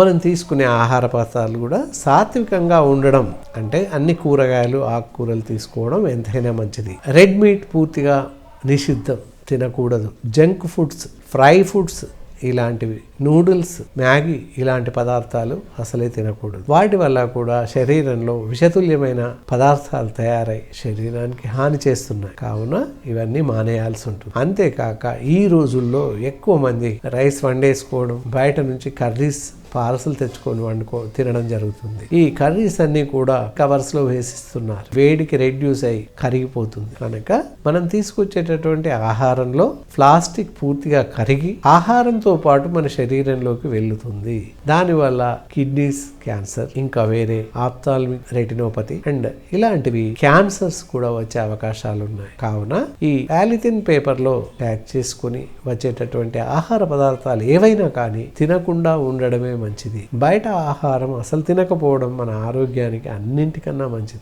మనం తీసుకునే ఆహార పదార్థాలు కూడా సాత్వికంగా ఉండడం అంటే అన్ని కూరగాయలు ఆకుకూరలు తీసుకోవడం ఎంతైనా మంచిది. రెడ్ మీట్ పూర్తిగా నిషిద్ధం. తినకూడదు. జంక్ ఫుడ్స్ ఫ్రై ఫుడ్స్ ఇలాంటివి నూడిల్స్ మ్యాగీ ఇలాంటి పదార్థాలు అసలే తినకూడదు. వాటి వల్ల కూడా శరీరంలో విషతుల్యమైన పదార్థాలు తయారై శరీరానికి హాని చేస్తున్నాయి. కావున ఇవన్నీ మానేయాల్సి ఉంటుంది. అంతేకాక ఈ రోజుల్లో ఎక్కువ మంది రైస్ వండేసుకోవడం బయట నుంచి కర్రీస్ పార్సల్ తెచ్చుకొని వండుకో తినడం జరుగుతుంది. ఈ కర్రీస్ అన్ని కూడా కవర్స్లో వేసిస్తున్నారు. వేడికి రెడ్యూస్ అయ్యి కరిగిపోతుంది. కనుక మనం తీసుకొచ్చేటటువంటి ఆహారంలో ప్లాస్టిక్ పూర్తిగా కరిగి ఆహారంతో పాటు మన శరీరంలోకి వెళ్ళుతుంది. దానివల్ల కిడ్నీస్ క్యాన్సర్ ఇంకా వేరే ఆప్తాల్మిక్ రెటినోపతి అండ్ ఇలాంటివి క్యాన్సర్స్ కూడా వచ్చే అవకాశాలు ఉన్నాయి. కావున ఈ పాలిథిన్ పేపర్లో ప్యాక్ చేసుకుని వచ్చేటటువంటి ఆహార పదార్థాలు ఏవైనా కానీ తినకుండా ఉండడమే మంచిది. బయట ఆహారం అసలు తినకపోవడం మన ఆరోగ్యానికి అన్నింటికన్నా మంచిది.